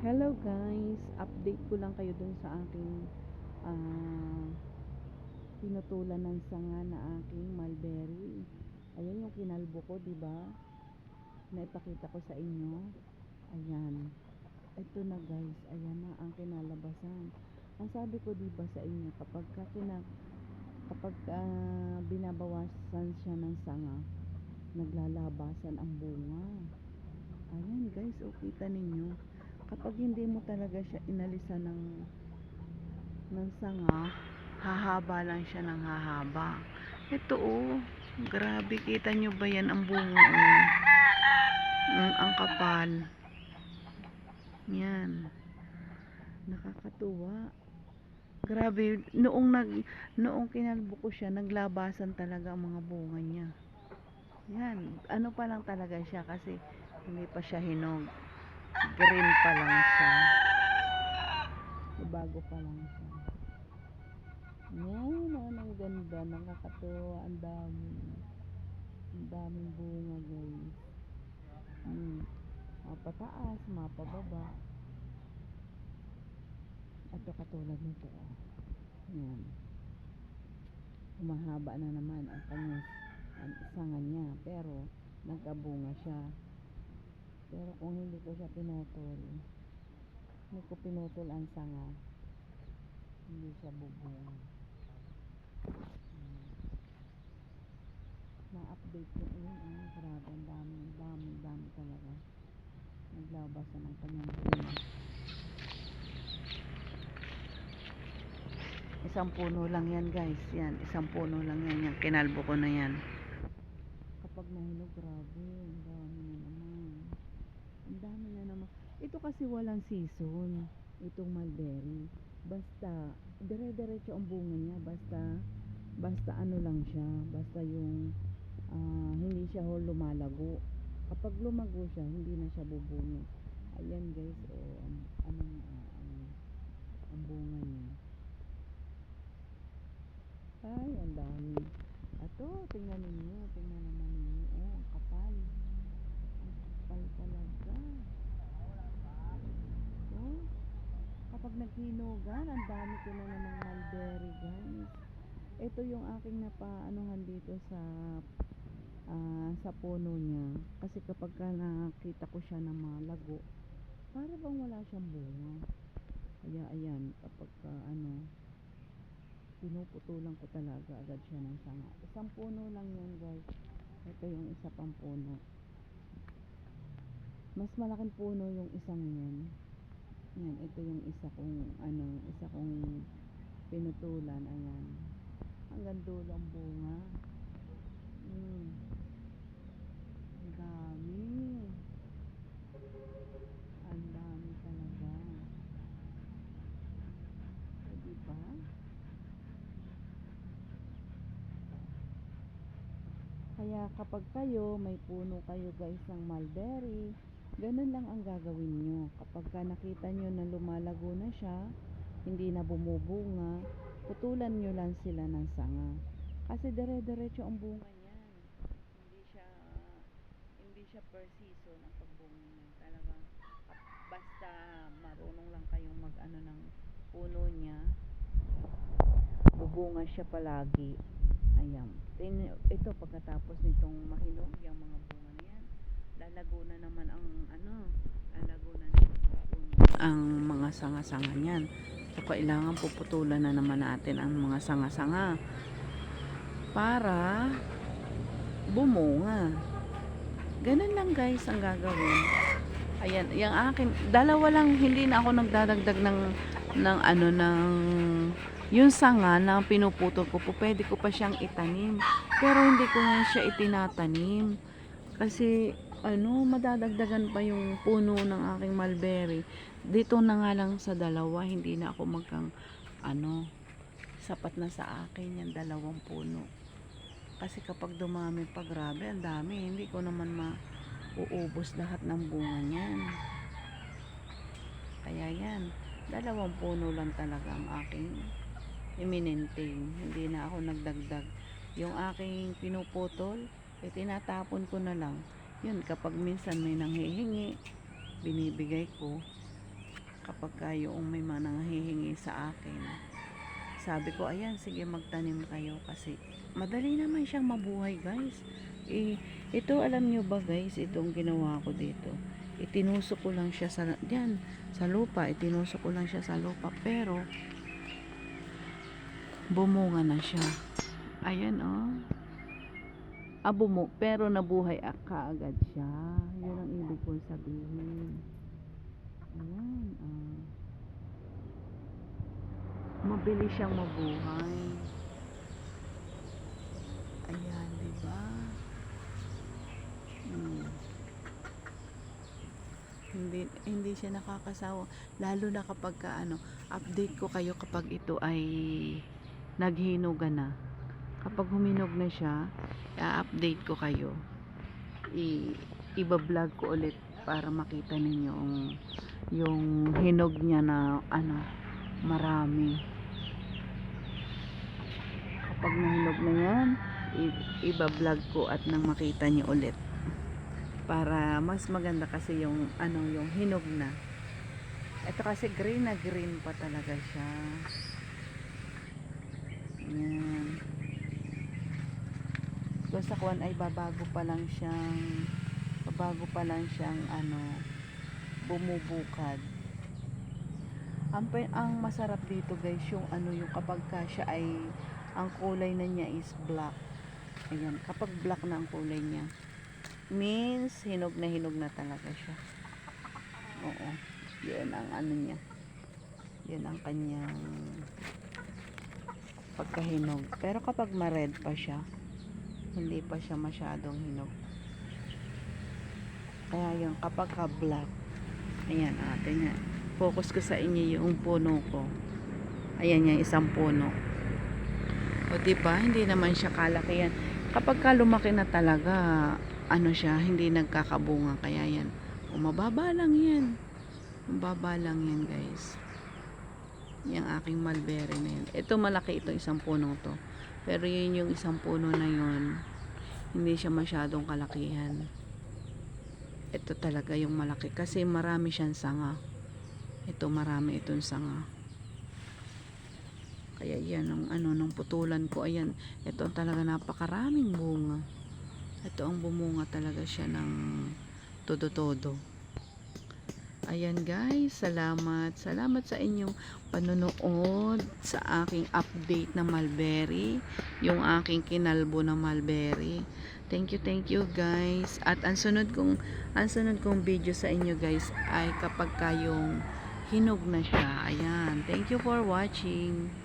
Hello guys, update ko lang kayo dun sa aking ah, pinutulan ng sanga na aking mulberry. Ayan yung kinalbo ko, di ba? Naipakita ko sa inyo. Ayan. Ito na guys, ayan na ang kinalabasan. Ang sabi ko di ba sa inyo, kapag ka kina, kapag ah, binabawasan siya ng sanga, naglalabasan ang bunga. Ayan guys, o kita ninyo kapag hindi mo talaga siya inalisan ng ng sanga, hahaba lang siya ng hahaba. Ito oh, grabe kita nyo ba yan ang bunga oh. Mm, ang kapal. Yan. Nakakatuwa. Grabe, noong nag noong kinalbo ko siya, naglabasan talaga ang mga bunga niya. Yan, ano pa lang talaga siya kasi hindi pa siya hinog green pa lang siya. Bago pa lang siya. Yan, oh, ang ganda. Nakakatuwa. Ang dami. Ang daming bunga, guys. Hmm. Mapataas, mapababa. Ito katulad nito. Oh. Yan. Umahaba na naman ang kanyang ang sanga niya. Pero, nagkabunga siya. Pero kung hindi ko siya pinutol, hindi ko pinutol ang sanga, hindi siya bubunga. Hmm. Na-update ko yun, ah, grabe, ang dami, ang dami, ang dami talaga. Naglabas na ng kanyang bunga. Isang puno lang yan guys, yan, isang puno lang yan, yung kinalbo ko na yan. Kapag nahinog, grabe, ang dami na naman. Ang dami na naman. Ito kasi walang season, itong mulberry. Basta, dire-diretso ang bunga niya. Basta, basta ano lang siya. Basta yung, ah, hindi siya ho lumalago. Kapag lumago siya, hindi na siya bubunga. Ayan guys, oh, ang, ano ah, ang, ang bunga niya. Ay, ang dami. Ato, tingnan ninyo, tingnan naman ninyo. Oh, ang kapal. Ang kapal talaga. Oh, kapag naghinugan, ang dami ko na namang mulberry, guys. Ito yung aking napaanuhan dito sa ah, sa puno niya. Kasi kapag ka nakita ko siya na malago, para bang wala siyang bunga. Kaya ayan, kapag ka, ano, pinuputulan ko talaga agad siya ng sanga. Isang puno lang yan guys. Ito yung isa pang puno. Mas malaking puno yung isang yan. Yan, ito yung isa kong ano, isa kong pinutulan. Ayan. Hanggang dulo ang bunga. Hmm. Ang dami. Ang dami talaga. O, diba? Kaya kapag kayo, may puno kayo guys ng mulberry, ganun lang ang gagawin nyo. Kapag ka nakita nyo na lumalago na siya, hindi na bumubunga, putulan nyo lang sila ng sanga. Kasi dire-diretso ang bunga niyan. Hindi siya, hindi siya per season ang pagbunga niya. Talagang, basta marunong lang kayong mag-ano ng puno niya, bubunga siya palagi. Ayan. Ito pagkatapos nitong mahinog yung mga bunga lalago na naman ang ano, lalago na. Ang mga sanga-sanga niyan. So kailangan puputulan na naman natin ang mga sanga-sanga para bumunga. Ganun lang guys ang gagawin. Ayan, yung akin, dalawa lang, hindi na ako nagdadagdag ng, ng ano, ng, yung sanga na pinuputol ko po, pwede ko pa siyang itanim. Pero hindi ko na siya itinatanim. Kasi, ano, madadagdagan pa yung puno ng aking mulberry. Dito na nga lang sa dalawa, hindi na ako magkang, ano, sapat na sa akin yung dalawang puno. Kasi kapag dumami pa, grabe, ang dami. Hindi ko naman mauubos lahat ng bunga niyan. Kaya yan, dalawang puno lang talaga ang aking imininting. Hindi na ako nagdagdag. Yung aking pinuputol, eh, tinatapon ko na lang. Yun, kapag minsan may nanghihingi, binibigay ko. kapag kayo may mga nanghihingi sa akin. Sabi ko, ayan, sige magtanim kayo kasi madali naman siyang mabuhay guys. Eh, ito alam nyo ba guys, itong ginawa ko dito. Itinusok ko lang siya sa, diyan, sa lupa. Itinusok ko lang siya sa lupa. Pero, bumunga na siya. Ayan oh. Ah, bumu, pero nabuhay ah, kaagad siya. Yun ang ibig kong sabihin. Ayan, ah. Mabilis siyang mabuhay. Ayan, di ba? Hmm. Hindi, hindi siya nakakasawa. Lalo na kapag ka, ano, update ko kayo kapag ito ay naghinuga na. Kapag huminog na siya, i-update ko kayo. I, iba-vlog ko ulit para makita ninyo yung, yung hinog niya na ano, marami. Kapag nahinog na yan, iba-vlog ko at nang makita niyo ulit. Para mas maganda kasi yung ano, yung hinog na. Ito kasi green na green pa talaga siya. Yan. Doon sa kuwan ay babago pa lang siyang babago pa lang siyang ano bumubukad. Ang, ang masarap dito guys yung ano yung kapag ka siya ay ang kulay na niya is black. Ayan, kapag black na ang kulay niya means hinog na hinog na talaga siya. Oo. Yun ang ano niya. Yun ang kanyang pagkahinog. Pero kapag ma-red pa siya, hindi pa siya masyadong hinog. Kaya yun, kapag ka-black, ayan, ate niya. Focus ko sa inyo yung puno ko. Ayan yung isang puno. O diba, hindi naman siya kalaki yan. Kapag ka lumaki na talaga, ano siya, hindi nagkakabunga. Kaya yan, o mababa lang yan. Mababa lang yan guys. Yung aking mulberry na yan. Ito malaki ito isang puno to. Pero yun yung isang puno na yun, hindi siya masyadong kalakihan. Ito talaga yung malaki kasi marami siyang sanga. Ito marami itong sanga. Kaya yan ang ano nung putulan ko ayan, ito ang talaga napakaraming bunga. Ito ang bumunga talaga siya ng todo-todo. Ayan guys, salamat. Salamat sa inyong panonood sa aking update na mulberry. Yung aking kinalbo na mulberry. Thank you, thank you guys. At ang sunod kong, ang sunod kong video sa inyo guys ay kapag kayong hinog na siya. Ayan. Thank you for watching.